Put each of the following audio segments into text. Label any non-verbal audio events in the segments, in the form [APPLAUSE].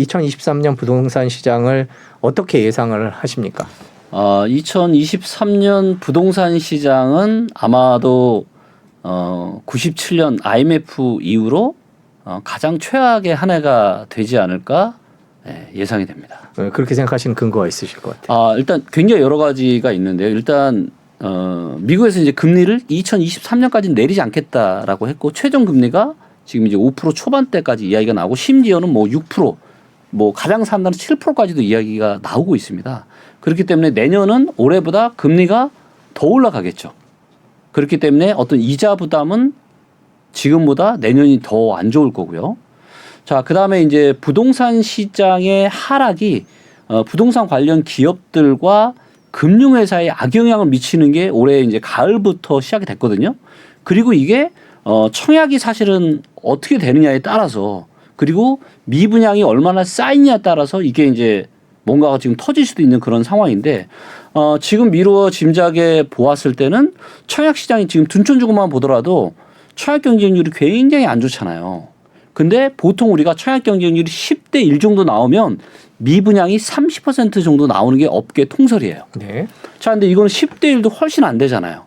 2023년 부동산 시장을 어떻게 예상을 하십니까? 어, 2023년 부동산 시장은 아마도 어, 97년 IMF 이후로 어, 가장 최악의 한 해가 되지 않을까 예, 예상이 됩니다. 어, 그렇게 생각하시는 근거가 있으실 것 같아요. 아, 일단 굉장히 여러 가지가 있는데요. 일단 어, 미국에서 이제 금리를 2023년까지 내리지 않겠다라고 했고 최종 금리가 지금 이제 5% 초반대까지 이야기가 나오고 심지어는 뭐 6% 뭐 가장 산다는 7%까지도 이야기가 나오고 있습니다. 그렇기 때문에 내년은 올해보다 금리가 더 올라가겠죠. 그렇기 때문에 어떤 이자 부담은 지금보다 내년이 더 안 좋을 거고요. 자, 그 다음에 이제 부동산 시장의 하락이 어, 부동산 관련 기업들과 금융회사에 악영향을 미치는 게 올해 이제 가을부터 시작이 됐거든요. 그리고 이게 어, 청약이 사실은 어떻게 되느냐에 따라서 그리고 미분양이 얼마나 쌓이냐에 따라서 이게 이제 뭔가가 지금 터질 수도 있는 그런 상황인데 어, 지금 미루어 짐작해 보았을 때는 청약 시장이 지금 둔촌주고만 보더라도 청약 경쟁률이 굉장히 안 좋잖아요. 근데 보통 우리가 청약 경쟁률이 10대 1 정도 나오면 미분양이 30% 정도 나오는 게 업계 통설이에요. 네. 자, 근데 이건 10대 1도 훨씬 안 되잖아요.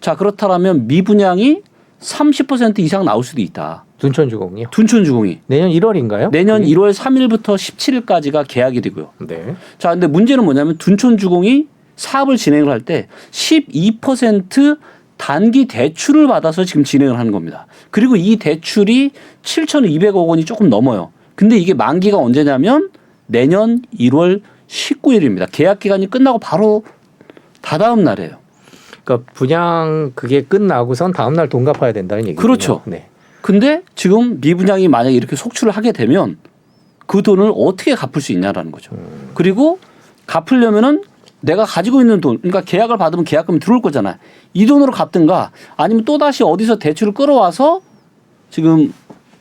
자, 그렇다면 미분양이 30% 이상 나올 수도 있다. 둔촌주공이요. 둔촌주공이. 내년 1월인가요? 내년 1월 3일부터 17일까지가 계약이 되고요. 네. 자, 근데 문제는 뭐냐면 둔촌주공이 사업을 진행을 할 때 12% 단기 대출을 받아서 지금 진행을 하는 겁니다. 그리고 이 대출이 7,200억 원이 조금 넘어요. 근데 이게 만기가 언제냐면 내년 1월 19일입니다. 계약 기간이 끝나고 바로 다다음 날이에요. 그러니까 분양 그게 끝나고선 다음 날 돈 갚아야 된다는 얘기죠. 그렇죠. 네. 근데 지금 미분양이 만약에 이렇게 속출을 하게 되면 그 돈을 어떻게 갚을 수 있냐라는 거죠. 그리고 갚으려면은 내가 가지고 있는 돈, 그러니까 계약을 받으면 계약금이 들어올 거잖아요. 이 돈으로 갚든가 아니면 또 다시 어디서 대출을 끌어와서 지금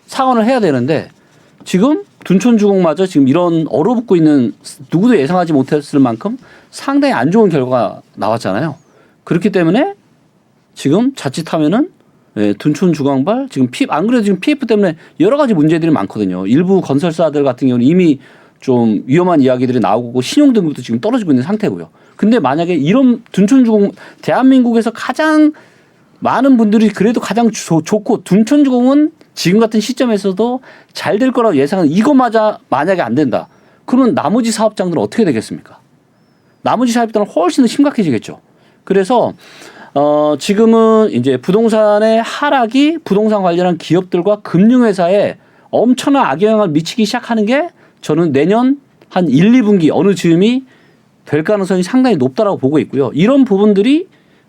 상환을 해야 되는데 지금 둔촌주공마저 지금 이런 얼어붙고 있는 누구도 예상하지 못했을 만큼 상당히 안 좋은 결과가 나왔잖아요. 그렇기 때문에 지금 자칫하면은 예, 둔촌 주광발 지금 피, 안 그래도 지금 PF 때문에 여러 가지 문제들이 많거든요. 일부 건설사들 같은 경우는 이미 좀 위험한 이야기들이 나오고 신용 등급도 지금 떨어지고 있는 상태고요. 근데 만약에 이런 둔촌 주공 대한민국에서 가장 많은 분들이 그래도 가장 좋- 좋고 둔촌 주공은 지금 같은 시점에서도 잘 될 거라고 예상하는 이거마저 만약에 안 된다. 그러면 나머지 사업장들은 어떻게 되겠습니까? 나머지 사업들은 훨씬 더 심각해지겠죠. 그래서 어 지금은 이제 부동산의 하락이 부동산 관련한 기업들과 금융회사에 엄청난 악영향을 미치기 시작하는 게 저는 내년 한 1, 2분기 어느 즈음이 될 가능성이 상당히 높다라고 보고 있고요. 이런 부분들이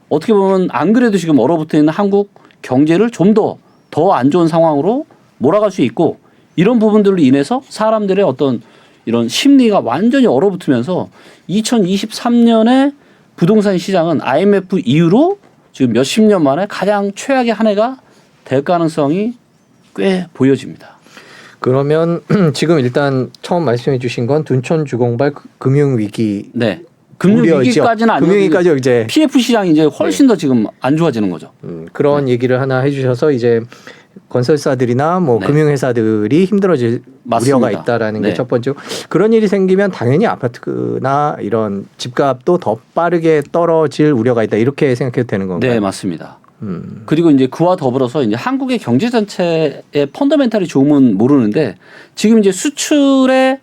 어떻게 보면 안 그래도 지금 얼어붙어 있는 한국 경제를 좀 더 더 안 좋은 상황으로 몰아갈 수 있고 이런 부분들로 인해서 사람들의 어떤 이런 심리가 완전히 얼어붙으면서 2023년에 부동산 시장은 IMF 이후로 지금 몇십 년 만에 가장 최악의 한 해가 될 가능성이 꽤 보여집니다. 그러면 [CLEARS THROAT] 지금 일단 처음 말씀해 주신 건 둔촌 주공발 그- 금융 위기 네. 금융. 위기까지는 아니고 금융위기까지 이제 PF 시장이 이제 훨씬 더 지금 안 좋아지는 거죠. 음, 그런 얘기를 하나 해 주셔서 이제 건설사들이나 뭐 네. 금융회사들이 힘들어질 맞습니다. 우려가 있다라는 게 네. 첫 번째. 그런 일이 생기면 당연히 아파트나 이런 집값도 더 빠르게 떨어질 우려가 있다 이렇게 생각해도 되는 건가요? 네, 맞습니다. 음, 그리고 이제 그와 더불어서 이제 한국의 경제 전체의 펀더멘탈이 좋으면 모르는데 지금 이제 수출의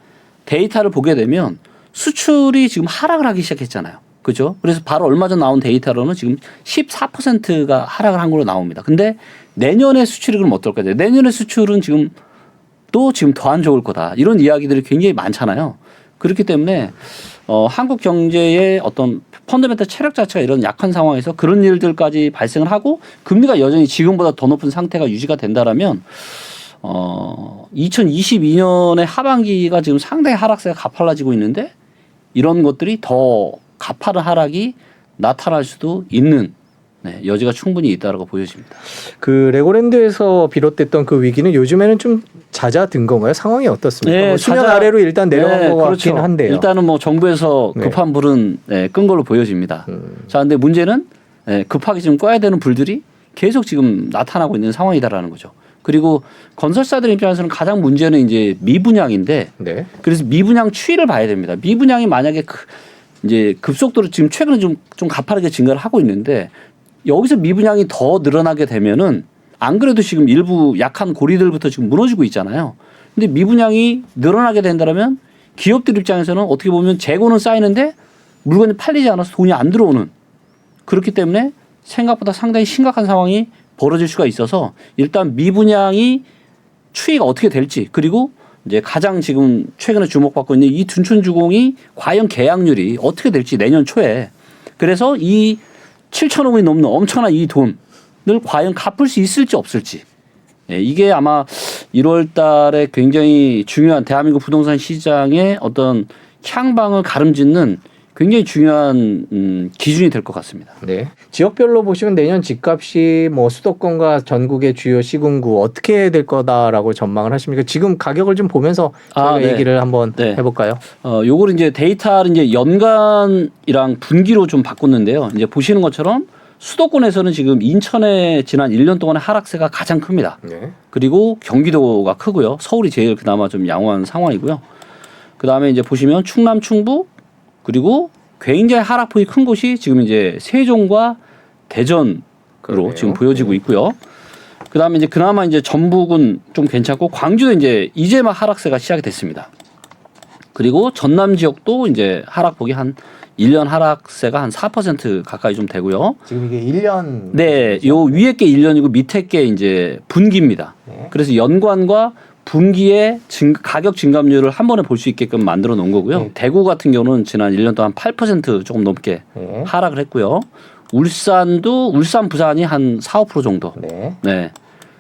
데이터를 보게 되면 수출이 지금 하락을 하기 시작했잖아요. 그죠? 그래서 바로 얼마 전 나온 데이터로는 지금 14%가 하락을 한 걸로 나옵니다. 근데 내년의 수출이 그럼 어떨 까요? 내년의 수출은 지금 또 지금 더 안 좋을 거다. 이런 이야기들이 굉장히 많잖아요. 그렇기 때문에 어, 한국 경제의 어떤 펀더멘탈 체력 자체가 이런 약한 상황에서 그런 일들까지 발생을 하고 금리가 여전히 지금보다 더 높은 상태가 유지가 된다라면 어, 2022년의 하반기가 지금 상당히 하락세가 가팔라지고 있는데 이런 것들이 더 가파른 하락이 나타날 수도 있는 네, 여지가 충분히 있다라고 보여집니다. 그 레고랜드에서 비롯됐던 그 위기는 요즘에는 좀 잦아든 건가요? 상황이 어떻습니까? 네, 뭐 수면 잦아- 아래로 일단 내려간 네, 것 같긴 한데요. 일단은 뭐 정부에서 네. 급한 불은 네, 끈 걸로 보여집니다. 음. 자, 근데 문제는 네, 급하게 지금 꺼야 되는 불들이 계속 지금 나타나고 있는 상황이다라는 거죠. 그리고 건설사들 입장에서는 가장 문제는 이제 미분양인데 네. 그래서 미분양 추이를 봐야 됩니다. 미분양이 만약에 그 이제 급속도로 지금 최근에 좀, 좀 가파르게 증가를 하고 있는데 여기서 미분양이 더 늘어나게 되면은 안 그래도 지금 일부 약한 고리들부터 지금 무너지고 있잖아요. 근데 미분양이 늘어나게 된다면 기업들 입장에서는 어떻게 보면 재고는 쌓이는데 물건이 팔리지 않아서 돈이 안 들어오는 그렇기 때문에 생각보다 상당히 심각한 상황이 벌어질 수가 있어서 일단 미분양이 추이가 어떻게 될지 그리고 이제 가장 지금 최근에 주목받고 있는 이 둔촌주공이 과연 계약률이 어떻게 될지 내년 초에. 그래서 이 7천억 원이 넘는 엄청난 이 돈을 과연 갚을 수 있을지 없을지. 예, 이게 아마 1월 달에 굉장히 중요한 대한민국 부동산 시장의 어떤 향방을 가름짓는 굉장히 중요한 음, 기준이 될 것 같습니다. 네. 지역별로 보시면 내년 집값이 뭐 수도권과 전국의 주요 시군구 어떻게 될 거다라고 전망을 하십니까? 지금 가격을 좀 보면서 아, 저희가 네. 얘기를 한번 네. 해볼까요? 어, 요거를 이제 데이터를 이제 연간이랑 분기로 좀 바꿨는데요. 이제 보시는 것처럼 수도권에서는 지금 인천의 지난 1년 동안의 하락세가 가장 큽니다. 네. 그리고 경기도가 크고요. 서울이 제일 그나마 좀 양호한 상황이고요. 그 다음에 이제 보시면 충남, 충북 그리고 굉장히 하락폭이 큰 곳이 지금 이제 세종과 대전으로 그러네요. 지금 보여지고 있고요. 그 다음에 이제 그나마 이제 전북은 좀 괜찮고 광주는 이제 이제 막 하락세가 시작이 됐습니다. 그리고 전남 지역도 이제 하락폭이 한 1년 하락세가 한 4% 가까이 좀 되고요. 지금 이게 1년 네, 요 위에 게 1년이고 밑에 게 이제 분기입니다. 네. 그래서 연관과 분기의 증, 가격 증감률을 한 번에 볼 수 있게끔 만들어 놓은 거고요. 네. 대구 같은 경우는 지난 1년 동안 8% 조금 넘게 네. 하락을 했고요. 울산도 울산 부산이 한 4, 5% 정도. 네. 네.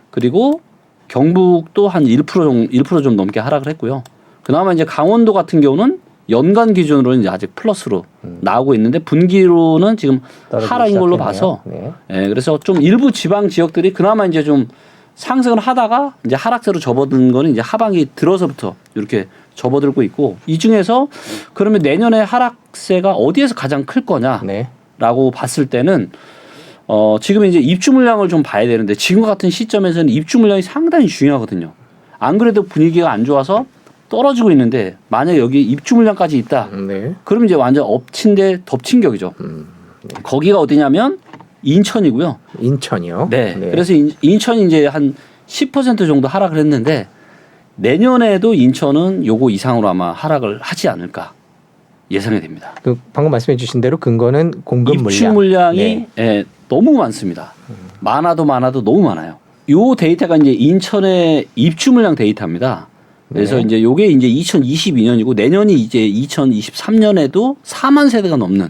그리고 경북도 한 1% 정, 1%좀 넘게 하락을 했고요. 그나마 이제 강원도 같은 경우는 연간 기준으로는 이제 아직 플러스로 음. 나오고 있는데 분기로는 지금 하락인 걸로 시작했네요. 봐서 네. 예, 그래서 좀 일부 지방 지역들이 그나마 이제 좀 상승을 하다가 이제 하락세로 접어든 거는 이제 하반기 들어서부터 이렇게 접어들고 있고 이 중에서 그러면 내년에 하락세가 어디에서 가장 클 거냐라고 네. 봤을 때는 어 지금 이제 입주 물량을 좀 봐야 되는데 지금 같은 시점에서는 입주 물량이 상당히 중요하거든요. 안 그래도 분위기가 안 좋아서 떨어지고 있는데 만약에 여기 입주 물량까지 있다. 네. 그럼 이제 완전 엎친 데 덮친 격이죠. 음. 거기가 어디냐면 인천이고요. 인천이요. 네. 그래서 인, 인천이 이제 한 10% 정도 하락을 했는데 내년에도 인천은 요거 이상으로 아마 하락을 하지 않을까 예상이 됩니다. 그 방금 말씀해 주신 대로 근거는 공급 입주 물량. 물량 이 네. 예, 너무 많습니다. 많아도 많아도 너무 많아요. 요 데이터가 이제 인천의 입주 물량 데이터입니다. 그래서 네. 이제 요게 이제 2022년이고 내년이 이제 2023년에도 4만 세대가 넘는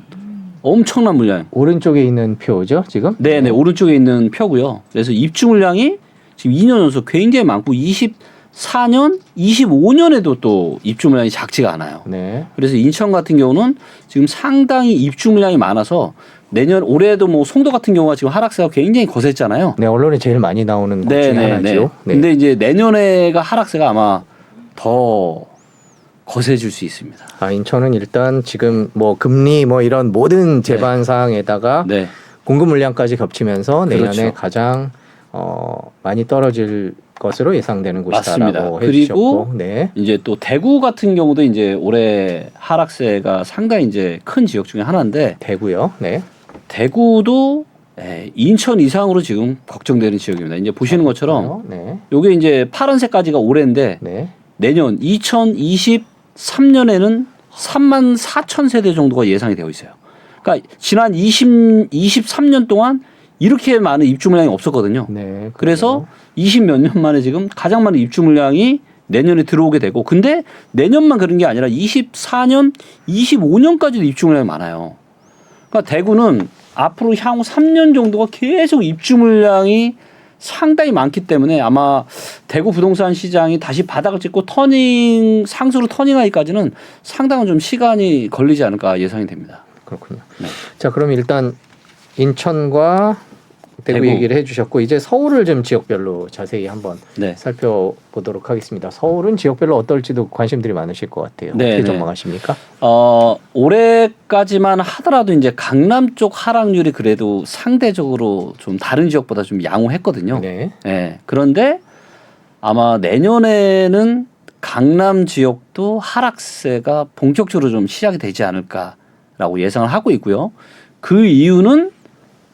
엄청난 물량. 오른쪽에 있는 표죠, 지금? 네네 오른쪽에 있는 표고요. 그래서 입주 물량이 지금 2년 연속 굉장히 많고 24년, 25년에도 또 입주 물량이 작지가 않아요. 네. 그래서 인천 같은 경우는 지금 상당히 입주 물량이 많아서 내년 올해도 뭐 송도 같은 경우가 지금 하락세가 굉장히 거셌잖아요. 네, 언론에 제일 많이 나오는 곳 중에 네네네. 하나죠. 네. 근데 이제 내년에가 하락세가 아마 더 거세질 수 있습니다. 아, 인천은 일단 지금 뭐 금리 뭐 이런 모든 제반 사항에다가 네. 공급 물량까지 겹치면서 내년에 그렇죠. 가장 어, 많이 떨어질 것으로 예상되는. 곳이다라고 그리고 해주셨고, 네. 이제 또 대구 같은 경우도 이제 올해 하락세가 상당히 이제 큰 지역 중에 하나인데 대구요. 네. 대구도 에, 인천 이상으로 지금 걱정되는 지역입니다. 이제 보시는 것처럼 네. 요게 이제 파란색까지가 올해인데 네. 내년 2023년에는 3만 4천 세대 정도가 예상이 되어 있어요. 그러니까 지난 20, 23년 동안 이렇게 많은 입주 물량이 없었거든요. 네. 그래서 20 몇 년 만에 지금 가장 많은 입주 물량이 내년에 들어오게 되고 근데 내년만 그런 게 아니라 24년, 25년까지도 입주 물량이 많아요. 그러니까 대구는 앞으로 향후 3년 정도가 계속 입주 물량이 상당히 많기 때문에 아마 대구 부동산 시장이 다시 바닥을 찍고 터닝 상수로 터닝하기까지는 상당한 좀 시간이 걸리지 않을까 예상이 됩니다. 그렇군요. 네. 자, 그럼 일단 인천과 대구, 대구. 얘기를 해주셨고 이제 서울을 좀 지역별로 자세히 한번 네. 살펴보도록 하겠습니다. 서울은 지역별로 어떨지도 관심들이 많으실 것 같아요. 네, 어떻게 네. 전망하십니까? 어, 올해까지만 하더라도 이제 강남 쪽 하락률이 그래도 상대적으로 좀 다른 지역보다 좀 양호했거든요. 네. 예. 그런데 아마 내년에는 강남 지역도 하락세가 본격적으로 좀 시작이 되지 않을까라고 예상을 하고 있고요. 그 이유는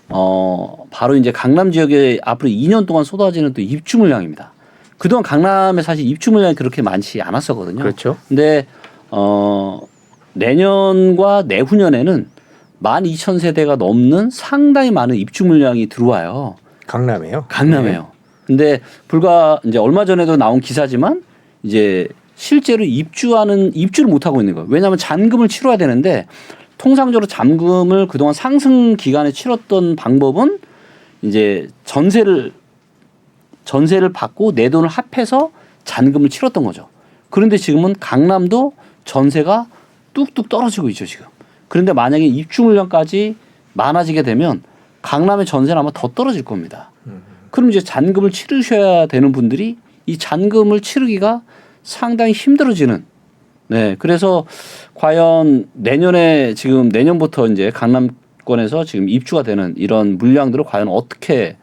어 바로 이제 강남 지역에 앞으로 2년 동안 쏟아지는 또 입주 물량입니다. 그동안 강남에 사실 입주 물량이 그렇게 많지 않았었거든요. 그렇죠. 근데 어 내년과 내후년에는 12,000세대가 넘는 상당히 많은 입주 물량이 들어와요. 강남에요. 강남에요. 근데 불과 이제 얼마 전에도 나온 기사지만 이제 실제로 입주하는 입주를 못 하고 있는 거예요. 왜냐하면 잔금을 치러야 되는데 통상적으로 잔금을 그동안 상승 기간에 치렀던 방법은 이제 전세를 전세를 받고 내 돈을 합해서 잔금을 치렀던 거죠. 그런데 지금은 강남도 전세가 뚝뚝 떨어지고 있죠 지금. 그런데 만약에 입주 물량까지 많아지게 되면 강남의 전세는 아마 더 떨어질 겁니다. 그럼 이제 잔금을 치르셔야 되는 분들이 이 잔금을 치르기가 상당히 힘들어지는. 네, 그래서 과연 내년에 지금 내년부터 이제 강남권에서 지금 입주가 되는 이런 물량들을 과연 어떻게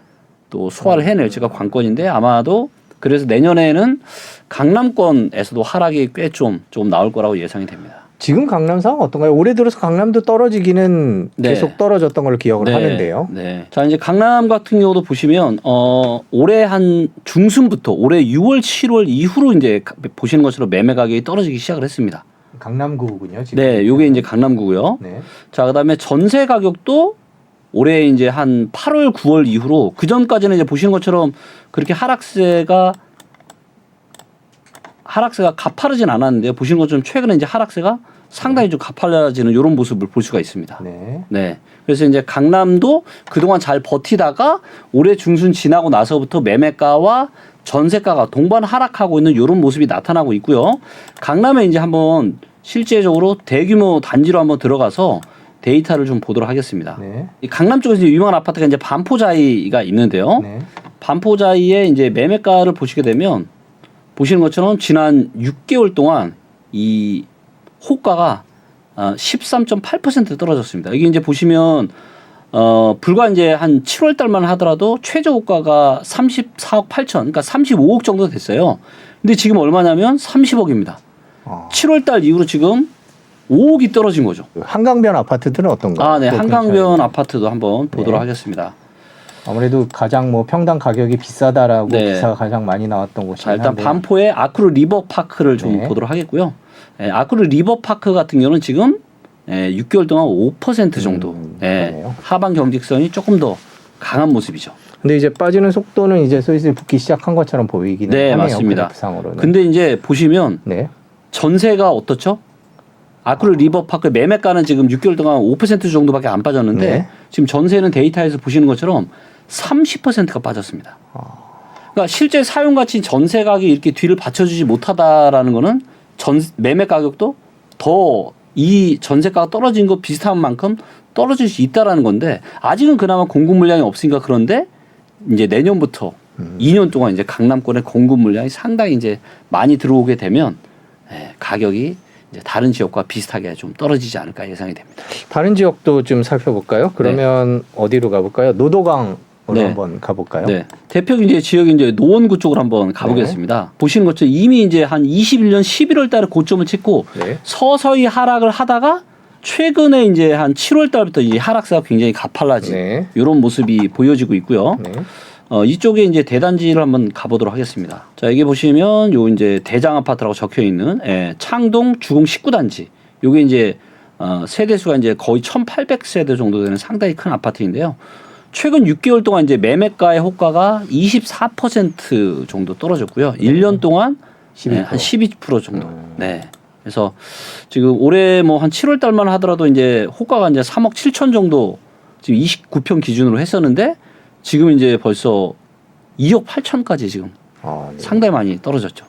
또 소화를 해낼지가 관건인데 아마도 그래서 내년에는 강남권에서도 하락이 꽤 좀 좀 나올 거라고 예상이 됩니다. 지금 강남 상황 어떤가요? 올해 들어서 강남도 떨어지기는 네. 계속 떨어졌던 걸로 기억을 하는데요. 네. 자 이제 강남 같은 경우도 보시면 어 올해 한 중순부터 올해 6월 7월 이후로 이제 가- 보시는 것처럼 매매 가격이 떨어지기 시작을 했습니다. 강남구군요. 지금. 네, 요게 이제 강남구고요. 네. 자 그다음에 전세 가격도 올해 이제 한 8월 9월 이후로 그 전까지는 이제 보시는 것처럼 그렇게 하락세가 하락세가 가파르진 않았는데 보시는 것처럼 최근에 이제 하락세가 상당히 좀 가파라지는 이런 모습을 볼 수가 있습니다. 네. 네. 그래서 이제 강남도 그동안 잘 버티다가 올해 중순 지나고 나서부터 매매가와 전세가가 동반 하락하고 있는 이런 모습이 나타나고 있고요. 강남에 이제 한번 실제적으로 대규모 단지로 한번 들어가서 데이터를 좀 보도록 하겠습니다. 네. 이 강남 쪽에서 유명한 아파트가 이제 반포자이가 있는데요. 네. 반포자이의 이제 매매가를 보시게 되면 보시는 것처럼 지난 6개월 동안 이 호가가 어, 13.8% 떨어졌습니다. 여기 이제 보시면 어 불과 이제 한 7월 달만 하더라도 최저 호가가 34억 8천, 그러니까 35억 정도 됐어요. 근데 지금 얼마냐면 30억입니다. 어. 7월 달 이후로 지금 5억이 떨어진 거죠. 그 한강변 아파트들은 어떤가요? 아, 네. 또 한강변. 아파트도 한번 보도록 네. 하겠습니다. 아무래도 가장 뭐 평당 가격이 비싸다라고 네. 기사가 가장 많이 나왔던 곳이 자, 일단 반포의 아크루 리버파크를 좀 네. 보도록 하겠고요. 예, 아크루 리버파크 같은 경우는 지금 예, 6개월 동안 5% 정도 음, 예, 그러네요. 하방 경직성이 조금 더 강한 모습이죠. 근데 이제 빠지는 속도는 이제 슬슬 붙기 시작한 것처럼 보이기는 네, 하네요. 맞습니다. 그래프상으로는. 근데 이제 보시면 네. 전세가 어떻죠? 아크루 리버파크 매매가는 지금 6개월 동안 5% 정도밖에 안 빠졌는데 네. 지금 전세는 데이터에서 보시는 것처럼 30%가 빠졌습니다. 그러니까 실제 사용 가치 전세 가격이 이렇게 뒤를 받쳐주지 못하다라는 거는 전 매매 가격도 더 이 전세가가 떨어진 거 비슷한 만큼 떨어질 수 있다라는 건데 아직은 그나마 공급 물량이 없으니까 그런데 이제 내년부터 음. 2년 동안 이제 강남권의 공급 물량이 상당히 이제 많이 들어오게 되면 예, 가격이 이제 다른 지역과 비슷하게 좀 떨어지지 않을까 예상이 됩니다. 다른 지역도 좀 살펴볼까요? 그러면 어디로 가볼까요? 노도강으로 네. 한번 가볼까요? 네. 대표 이제 지역이 이제 노원구 쪽으로 한번 가보겠습니다. 보시는 것처럼 이미 이제 한 21년 11월 달에 고점을 찍고 네. 서서히 하락을 하다가 최근에 이제 한 7월 달부터 이 하락세가 굉장히 가팔라진 네. 이런 모습이 보여지고 있고요. 네. 어, 이쪽에 이제 대단지를 한번 가보도록 하겠습니다. 자, 여기 보시면 요 이제 대장 아파트라고 적혀 있는 예, 창동 주공 19단지. 요게 이제 어, 세대수가 이제 거의 1,800세대 정도 되는 상당히 큰 아파트인데요. 최근 6개월 동안 이제 매매가의 호가가 24% 정도 떨어졌고요. 1년 동안 12%. 네, 한 12% 정도. 음. 네. 그래서 지금 올해 뭐 한 7월 달만 하더라도 이제 호가가 이제 3억 7천 정도 지금 29평 기준으로 했었는데 지금 이제 벌써 2억 8천까지 지금 아, 네. 상당히 많이 떨어졌죠.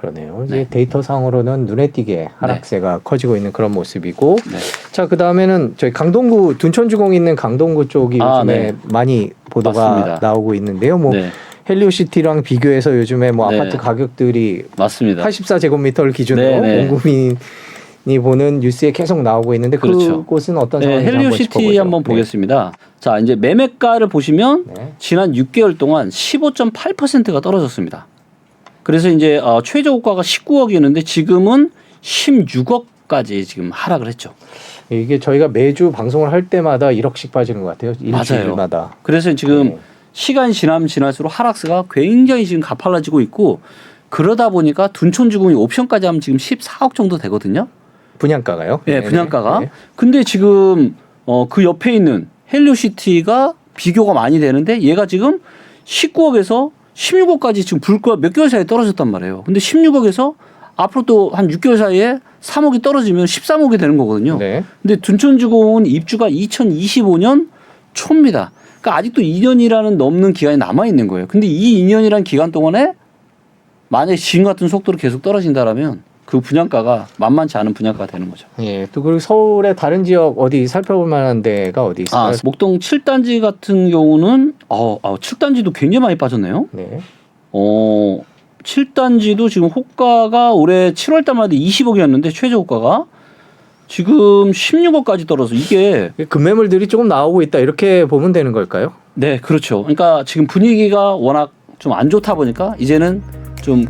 그러네요. 이제 네. 데이터 상으로는 눈에 띄게 하락세가 커지고 있는 그런 모습이고, 네. 자그 다음에는 저희 강동구 둔천주공 있는 강동구 쪽이 아, 요즘에 네. 많이 보도가 맞습니다. 나오고 있는데요. 뭐 네. 헬리오시티랑 비교해서 요즘에 뭐 네. 아파트 가격들이 맞습니다. 84제곱미터를 기준으로 네, 네. 공급인이 보는 뉴스에 계속 나오고 있는데 그렇죠. 그곳은 어떤 네, 한번 헬리오시티. 한번 네. 보겠습니다. 자, 이제 매매가를 보시면 네. 지난 6개월 동안 15.8%가 떨어졌습니다. 그래서 이제 어, 최저 호가가 19억이었는데 지금은 16억 까지 지금 하락을 했죠. 이게 저희가 매주 방송을 할 때마다 1억씩 빠지는 것 같아요. 일주일마다. 그래서 지금 네. 시간 지남 지날수록 하락세가 굉장히 지금 가팔라지고 있고 그러다 보니까 둔촌주공이 옵션까지 하면 지금 14억 정도 되거든요. 분양가가요? 예, 네네. 분양가가. 네. 근데 지금 어 그 옆에 있는 헬리오시티가 비교가 많이 되는데 얘가 지금 19억에서 16억까지 지금 불과 몇 개월 사이에 떨어졌단 말이에요. 근데 16억에서 앞으로 또 한 6개월 사이에 3억이 떨어지면 13억이 되는 거거든요. 네. 근데 둔촌주공은 입주가 2025년 초입니다. 그러니까 아직도 2년이라는 넘는 기간이 남아 있는 거예요. 근데 이 2년이라는 기간 동안에 만약에 지금 같은 속도로 계속 떨어진다라면 그 분양가가 만만치 않은 분양가가 되는 거죠. 예. 또 그리고 서울의 다른 지역 어디 살펴볼 만한 데가 어디 있을까요? 아, 목동 7단지 같은 경우는 어, 어 7단지도 굉장히 많이 빠졌네요. 네. 어, 7단지도 지금 호가가 올해 7월 달마다 20억이었는데 최저 호가가 지금 16억까지 떨어서 이게 급매물들이 조금 나오고 있다 이렇게 보면 되는 걸까요? 네, 그렇죠. 그러니까 지금 분위기가 워낙 좀 안 좋다 보니까 이제는 좀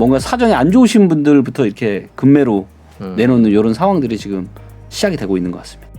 뭔가 사정이 안 좋으신 분들부터 이렇게 급매로 음. 내놓는 이런 상황들이 지금 시작이 되고 있는 것 같습니다.